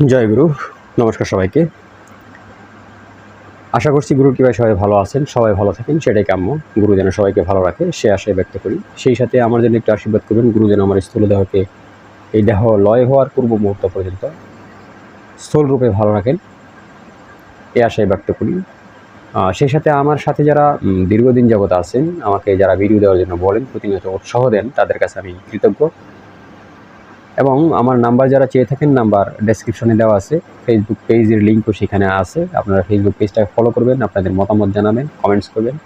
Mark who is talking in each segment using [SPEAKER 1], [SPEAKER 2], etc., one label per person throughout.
[SPEAKER 1] জয় গুরু, নমস্কার সবাইকে। আশা করছি গুরুর কৃপায় সবাই ভালো আছেন, সবাই ভালো থাকেন, সেটাই কাম্য। গুরু যেন সবাইকে ভালো রাখে, সে আশায় ব্যক্ত করি। সেই সাথে আমার জন্য একটু আশীর্বাদ করবেন, গুরু যেন আমার স্থূল দেহকে, এই দেহ লয় হওয়ার পূর্ব মুহূর্ত পর্যন্ত স্থূল রূপে ভালো রাখেন, এ আশায় ব্যক্ত করি। সেই সাথে আমার সাথে যারা দীর্ঘদিন যাবত আছেন, আমাকে যারা ভিডিও দেওয়ার জন্য বলেন, প্রতিনিয়ত উৎসাহ দেন, তাদের কাছে আমি কৃতজ্ঞ। এবং আমার নাম্বার যারা চেয়ে থাকেন, নাম্বার ডেসক্রিপশনে দেওয়া আছে। ফেসবুক পেজের লিঙ্কও সেখানে আছে। আপনারা ফেসবুক পেজটা ফলো করবেন, আপনাদের মতামত জানাবেন কমেন্টস করবেন।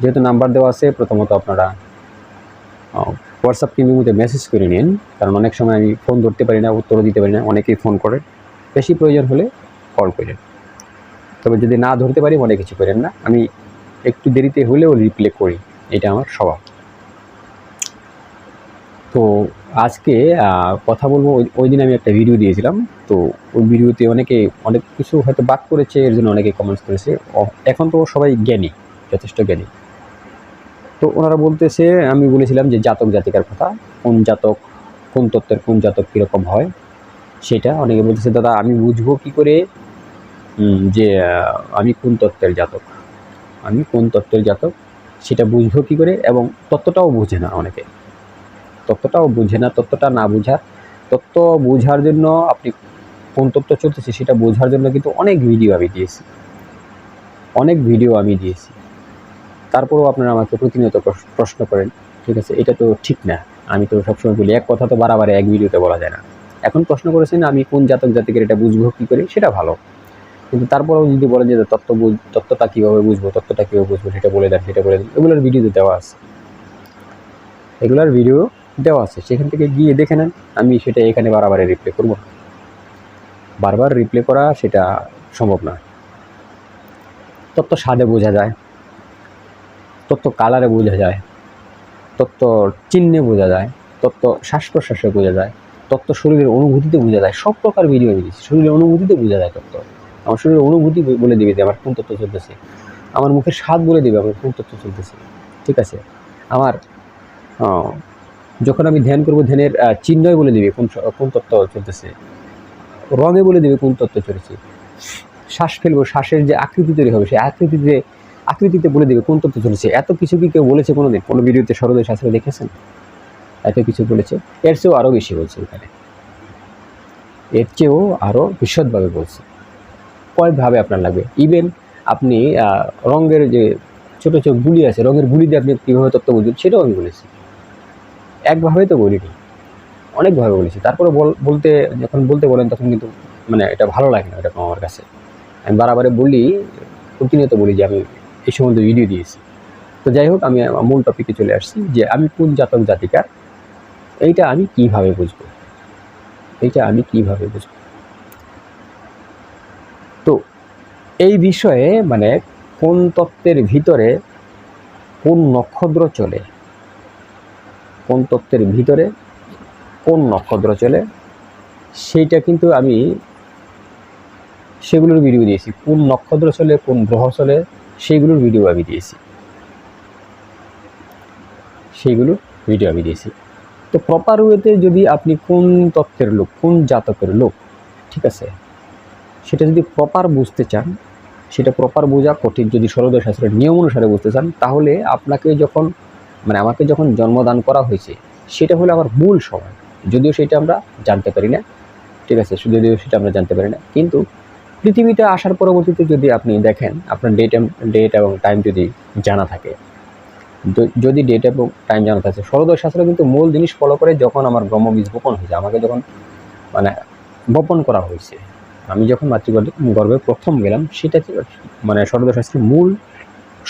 [SPEAKER 1] যেহেতু নাম্বার দেওয়া আছে, প্রথমত আপনারা হোয়াটসঅ্যাপ কিংবা মেসেজ করে নিন। কারণ অনেক সময় আমি ফোন ধরতে পারি না, উত্তরও দিতে পারি না, অনেকেই ফোন করে। বেশি প্রয়োজন হলে কল করেন। তবে যদি না ধরতে পারি অনেক কিছু করেন না। আমি একটু দেরিতে হলেও রিপ্লে করি। এটা আমার স্বভাব। তো আজকে কথা বলব ওই- দিন আমি একটা ভিডিও দিয়েছিলাম। তো ওই ভিডিওতে অনেকে, অনেক কিছু হয়তো বাদ করেছে এর জন্য অনেকে কমেন্টস করেছে। এখন তো সবাই জ্ঞানী, যথেষ্ট জ্ঞানী। তো ওনারা বলতেছে, আমি বলেছিলাম যে জাতক জাতিকার কথা, কোন জাতক, কোন তত্ত্বের কোন জাতক কীরকম হয়, সেটা অনেকে বলতেছে, দাদা, আমি বুঝব কী করে? যে আমি কোন তত্ত্বের জাতক? আমি কোন তত্ত্বের জাতক? সেটা বুঝব কী করে? এবং তত্ত্বটাও বুঝে না অনেকে। তত্ত্বটাও বুঝে না, তত্ত্বটা না বুঝার তত্ত্ব বোঝার জন্য আপনি কোন তত্ত্ব চলতেছে সেটা বোঝার জন্য কিন্তু অনেক ভিডিও আমি দিয়েছি। অনেক ভিডিও আমি দিয়েছি। তারপরেও আপনারা আমাকে প্রতিনিয়ত প্রশ্ন করেন, ঠিক আছে, এটা তো ঠিক না। আমি তো সবসময় বলি, এক কথা তো বারাবারে এক ভিডিওতে বলা যায় না। এখন প্রশ্ন করেছেন, আমি কোন জাতক জাতিকের এটা বুঝব, কী করে? সেটা ভালো। কিন্তু তারপরেও যদি বলেন যে তত্ত্ব বুঝ- তত্ত্বটা কীভাবে বুঝব, তত্ত্বটা কীভাবে বুঝব, সেটা বলে দেন, সেটা বলে দেন, এগুলোর ভিডিওতে দেওয়া আছে। এগুলোর ভিডিও দেওয়া আছে। সেখান থেকে গিয়ে দেখে নেন, আমি সেটা এখানে বারবার রিপ্লে করব। বারবার রিপ্লে করা সেটা সম্ভব না তত্ত্ব স্বাদে বোঝা যায়, তত্ত্ব কালারে বোঝা যায়, তত্ত্ব চিহ্নে বোঝা যায়, তত্ত্ব শ্বাস প্রশ্বাসে বোঝা যায়, তত্ত্ব শরীরের অনুভূতিতে বোঝা যায়, সব প্রকার ভিডিও দিচ্ছি শরীরের অনুভূতিতে বোঝা যায় তত্ত্ব। আমার শরীরের অনুভূতি বলে দিবে যে আমার কোন তত্ত্ব চলতেছে। আমার মুখের স্বাদ বলে দিবে আমার কোন তত্ত্ব চলতেছে। ঠিক আছে? আমার যখন আমি ধ্যান করব, ধ্যানের চিহ্নই বলে দিবে কোন কোন তত্ত্ব চলতেছে। রঙে বলে দিবে কোন তত্ত্ব চলেছে। শ্বাস ফেলব, শ্বাসের যে আকৃতি তৈরি হবে, সেই আকৃতিতে আকৃতিতে বলে দিবে কোন তত্ত্ব চলেছে। এত কিছু কি কেউ বলেছে কোনো দিন কোনো ভিডিওতে সরোদয় শাস্ত্রে দেখেছেন? এত কিছু বলেছে। এর চেয়েও আরও বেশি বলছে এখানে। এর চেয়েও আরও বিশদভাবে বলছে। কয়েকভাবে আপনার লাগবে। ইভেন আপনি রঙের যে ছোটো ছোটো গুলি আছে, রঙের গুলি দিয়ে আপনি কীভাবে তত্ত্ব বুঝবেন, সেটাও আমি বলেছি। একভাবে তো বলিনি। অনেকভাবে বলেছি। তারপরে বল, বলতে, যখন বলতে বলেন তখন কিন্তু মানে এটা ভালো লাগে না এরকম আমার কাছে। আমি বারাবারে বলি, প্রতিনিয়ত বলি যে আমি এই সম্বন্ধে ভিডিও দিয়েছি। তো যাই হোক, আমি মূল টপিকে চলে আসছি যে আমি কোন জাতক জাতিকার, এইটা আমি কীভাবে বুঝব? এইটা আমি কীভাবে বুঝব? তো এই বিষয়ে মানে কোন তত্ত্বের ভিতরে কোন নক্ষত্র চলে? কোন তত্ত্বের ভিতরে কোন নক্ষত্র চলে, সেইটা কিন্তু আমি সেগুলোর ভিডিও দিয়েছি। কোন নক্ষত্র চলে, কোন গ্রহ চলে সেইগুলোর ভিডিও আমি দিয়েছি। সেইগুলোর ভিডিও আমি দিয়েছি। তো প্রপার ওয়েতে যদি আপনি কোন তত্ত্বের লোক, কোন জাতকের লোক, ঠিক আছে, সেটা যদি প্রপার বুঝতে চান, সেটা প্রপার বোঝা কঠিন। যদি সরোদয় শাস্ত্রের নিয়ম অনুসারে বুঝতে চান, তাহলে আপনাকে যখন মানে আমাকে যখন জন্মদান করা হয়েছে, সেটা হলো আমার মূল সময়। যদিও সেটা আমরা জানতে পারি না, ঠিক আছে? যদিও সেটা আমরা জানতে পারি না। কিন্তু পৃথিবীতে আসার পরবর্তীতে যদি আপনি দেখেন, আপনার ডেট ডেট এবং টাইম যদি জানা থাকে যদি ডেট এবং টাইম জানা থাকে সরোদয় শাস্ত্র কিন্তু মূল জিনিস ফলো করে যখন আমার ব্রহ্ম ব্রহ্মবীজ বপন হয়েছে, আমাকে যখন মানে বপন করা হয়েছে, আমি যখন মাতৃগর্ভে গর্ভে প্রথম গেলাম, সেটা মানে সরোদয় শাস্ত্রের মূল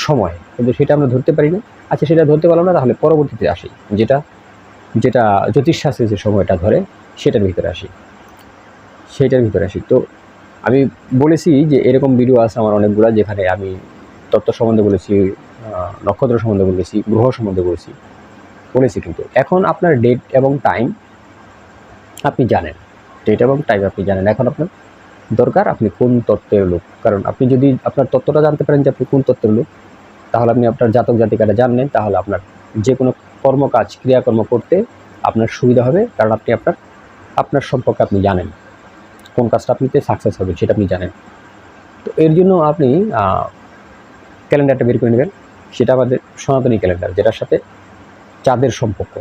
[SPEAKER 1] সময়, কিন্তু সেটা আমরা ধরতে পারি না। আচ্ছা সেটা ধরতে পারলাম না, তাহলে পরবর্তীতে আসি। যেটা যেটা জ্যোতিষশাস্ত্রে যে সময়টা ধরে, সেটার ভিতরে আসি। সেটার ভিতরে আসি। তো আমি বলেছি যে এরকম ভিডিও আছে আমার অনেকগুলো, যেখানে আমি তত্ত্ব সম্বন্ধে বলেছি নক্ষত্র সম্বন্ধে বলেছি, গ্রহ সম্বন্ধে বলেছি বলেছি কিন্তু। এখন আপনার ডেট এবং টাইম আপনি জানেন। ডেট এবং টাইম আপনি জানেন। এখন আপনার দরকার আপনি কোন তত্ত্বের লোক? কারণ আপনি যদি আপনার তত্ত্বটা জানতে পারেন যে আপনি কোন তত্ত্বের লোক, তাহলে আপনি আপনার জাতক জাতিকাটা জানলেন, তাহলে আপনার যে কোনো কর্মকাজ, ক্রিয়াকর্ম করতে আপনার সুবিধা হবে, কারণ আপনি আপনার আপনার সম্পর্কে আপনি জানেন। কোন কাজটা আপনিতে সাকসেস হবে সেটা আপনি জানেন। তো এর জন্য আপনি ক্যালেন্ডারটা বের করে নেবেন। সেটা আমাদের সনাতনী ক্যালেন্ডার, যেটার সাথে চাঁদের সম্পর্ক।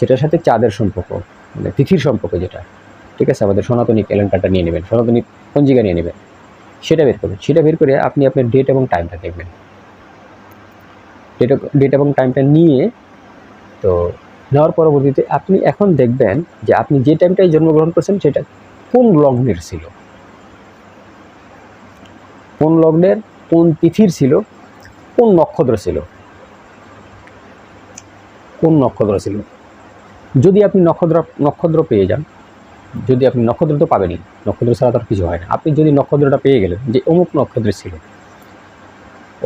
[SPEAKER 1] যেটার সাথে চাঁদের সম্পর্ক মানে তিথির সম্পর্ক যেটা। ঠিক আছে? আমাদের সনাতনী ক্যালেন্ডারটা নিয়ে নেবেন, সনাতনী পঞ্জিকা নিয়ে নেবেন। সেটা বের করবেন। সেটা বের করে আপনি আপনার ডেট এবং টাইমটা দেখবেন। ডেট ডেট এবং টাইমটা নিয়ে তো নেওয়ার পরবর্তীতে আপনি এখন দেখবেন যে আপনি যে টাইমটায় জন্মগ্রহণ করছেন, সেটা কোন লগ্নের ছিল? কোন লগ্নের, কোন তিথির ছিল? কোন নক্ষত্র ছিল? কোন নক্ষত্র ছিল? যদি আপনি নক্ষত্র নক্ষত্র পেয়ে যান যদি আপনি নক্ষত্র তো পাবেনই, নক্ষত্র ছাড়া তো আর কিছু হয় না। আপনি যদি নক্ষত্রটা পেয়ে গেলেন, যে অমুক নক্ষত্রে ছিল,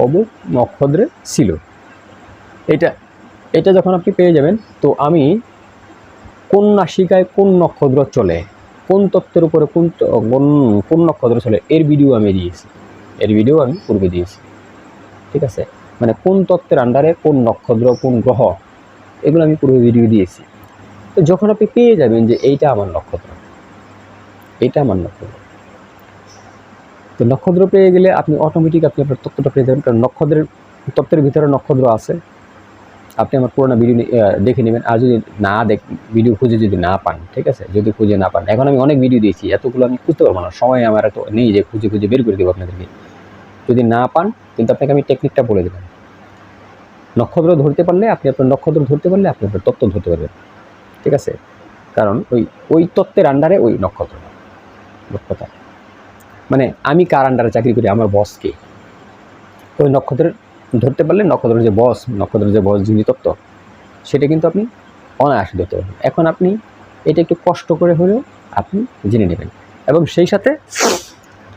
[SPEAKER 1] অমুক নক্ষত্রে ছিল, এটা এটা যখন আপনি পেয়ে যাবেন, তো আমি কোন নাসিকায় কোন নক্ষত্র চলে, কোন তত্ত্বের উপরে কোন কোন নক্ষত্র চলে, এর ভিডিও আমি দিয়েছি। এর ভিডিও আমি পূর্বে দিয়েছি। ঠিক আছে? মানে কোন তত্ত্বের আন্ডারে কোন নক্ষত্র, কোন গ্রহ, এগুলো আমি পূর্বে ভিডিও দিয়েছি। তো যখন আপনি পেয়ে যাবেন যে এইটা আমার নক্ষত্র এইটা আমার নক্ষত্র তো নক্ষত্র পেয়ে গেলে আপনি অটোমেটিক আপনি আপনার তত্ত্বটা পেয়ে যাবেন, কারণ নক্ষত্রের, তত্ত্বের ভিতরে নক্ষত্র আছে। আপনি আমার পুরোনো ভিডিও দেখে নেবেন। আর যদি না দেখ ভিডিও খুঁজে যদি না পান, ঠিক আছে? যদি খুঁজে না পান। এখন আমি অনেক ভিডিও দিয়েছি, এতগুলো আমি খুঁজতে পারব না। সময় আমার এত নেই যে খুঁজে খুঁজে বের করে দেবো আপনাদেরকে। যদি না পান, কিন্তু আপনাকে আমি টেকনিকটা বলে দেবেন নক্ষত্র ধরতে পারলে, আপনি আপনার নক্ষত্র ধরতে পারলে, আপনি আপনার তত্ত্ব ধরতে পারবেন। ঠিক আছে? কারণ ওই ওই তত্ত্বের আন্ডারে ওই নক্ষত্র। কথা মানে আমি কার আন্ডারে চাকরি করি? আমার বসকে ওই নক্ষত্রের, ধরতে পারলে নক্ষত্রের যে বস নক্ষত্রের যে বস যিনি তত্ত্ব সেটা কিন্তু আপনি অনায়াসে ধরতে পারবেন। এখন আপনি এটা একটু কষ্ট করে হলেও আপনি জেনে নেবেন। এবং সেই সাথে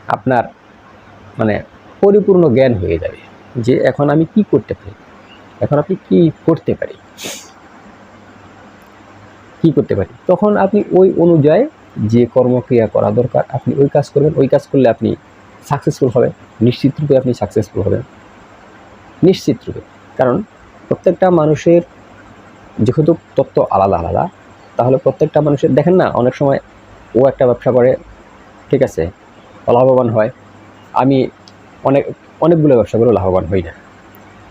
[SPEAKER 1] আপনার মানে পরিপূর্ণ জ্ঞান হয়ে যাবে যে এখন আমি কি করতে পারি? এখন আপনি কি করতে পারি? কি করতে পারি? তখন আপনি ওই অনুযায়ী যে কর্মক্রিয়া করা দরকার, আপনি ওই কাজ করবেন, ওই কাজ করলে আপনি সাকসেসফুল হবেন, নিশ্চিত রূপে আপনি সাকসেসফুল হবেন। নিশ্চিত রূপে। কারণ প্রত্যেকটা মানুষের যেহেতু তত্ত্ব আলাদা আলাদা, তাহলে প্রত্যেকটা মানুষের, দেখেন না, অনেক সময় ও একটা ব্যবসা করে, ঠিক আছে, লাভবান হয়, আমি অনেক, অনেকগুলো ব্যবসা করে লাভবান হই না।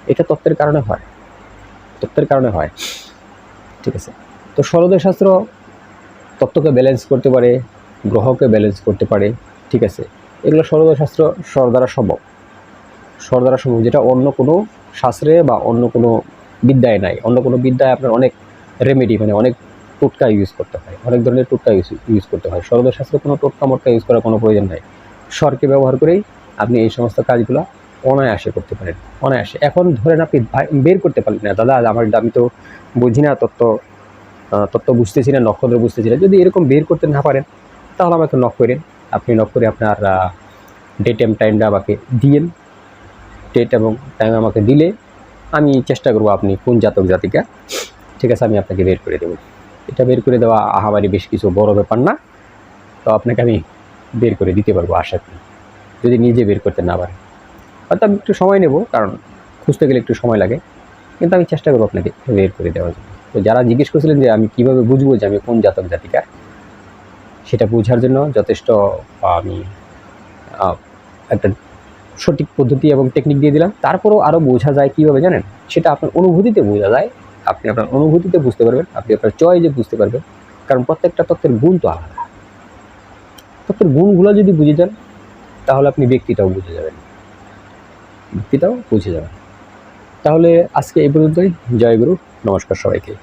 [SPEAKER 1] এটা তত্ত্বের কারণে হয়। তত্ত্বের কারণে হয়। ঠিক আছে। তো সরোদয় শাস্ত্র তত্ত্বকে ব্যালেন্স করতে পারে, গ্রহকে ব্যালেন্স করতে পারে, ঠিক আছে? এগুলো সরোদয় শাস্ত্র সর দ্বারা সম্ভব। সর দ্বারা সম্ভব, যেটা অন্য কোনো শাস্ত্রে বা অন্য কোনো বিদ্যায় নাই। অন্য কোনো বিদ্যায় আপনার অনেক রেমেডি মানে অনেক টোটকা ইউজ করতে হয়। অনেক ধরনের টোটকা ইউজ ইউজ করতে হয়। সরোদয় শাস্ত্রে কোনো টোটকা মোটকা ইউজ করার কোনো প্রয়োজন নাই। স্বরকে ব্যবহার করেই আপনি এই সমস্ত কাজগুলো অনায়াসে করতে পারেন। অনায়াসে। এখন ধরেন আপনি বের করতে পারলেন না। দাদা আমার, আমি তো বুঝি না তত্ত্ব তত্ত্ব বুঝতেছি না, নক্ষত্র বুঝতেছি না। যদি এরকম বের করতে না পারেন, তাহলে আমাকে নক করেন। আপনি নক করে আপনার ডেট এম টাইমটা আমাকে দিয়েন ডেট এবং টাইম আমাকে দিলে আমি চেষ্টা করব আপনি কোন জাতক জাতিকা, ঠিক আছে, আমি আপনাকে বের করে দেবো। এটা বের করে দেওয়া আহাবারি বেশ কিছু বড় ব্যাপার না। তো আপনাকে আমি বের করে দিতে পারব আশা করি, যদি নিজে বের করতে না পারেন। হয়তো আমি একটু সময় নেব, কারণ খুঁজতে গেলে একটু সময় লাগে। কিন্তু আমি চেষ্টা করব আপনাকে বের করে দেওয়ার জন্য। তো যারা জিজ্ঞেস করছিলেন যে আমি কীভাবে বুঝব যে আমি কোন জাতক জাতিকার, সেটা বোঝার জন্য যথেষ্ট আমি একটা সঠিক পদ্ধতি এবং টেকনিক দিয়ে দিলাম। তারপরেও আরও বোঝা যায় কীভাবে জানেন? সেটা আপনার অনুভূতিতে বোঝা যায়। আপনি আপনার অনুভূতিতে বুঝতে পারবেন। আপনি আপনার চয়েজে বুঝতে পারবেন। কারণ প্রত্যেকটা তত্ত্বের গুণ তো আলাদা। তত্ত্বের গুণগুলো যদি বুঝে যান, তাহলে আপনি ব্যক্তিটাও বুঝে যাবেন। ব্যক্তিটাও বুঝে যাবেন। তাহলে আজকে এই পর্যন্তই। জয় গুরু। নমস্কার সবাইকে।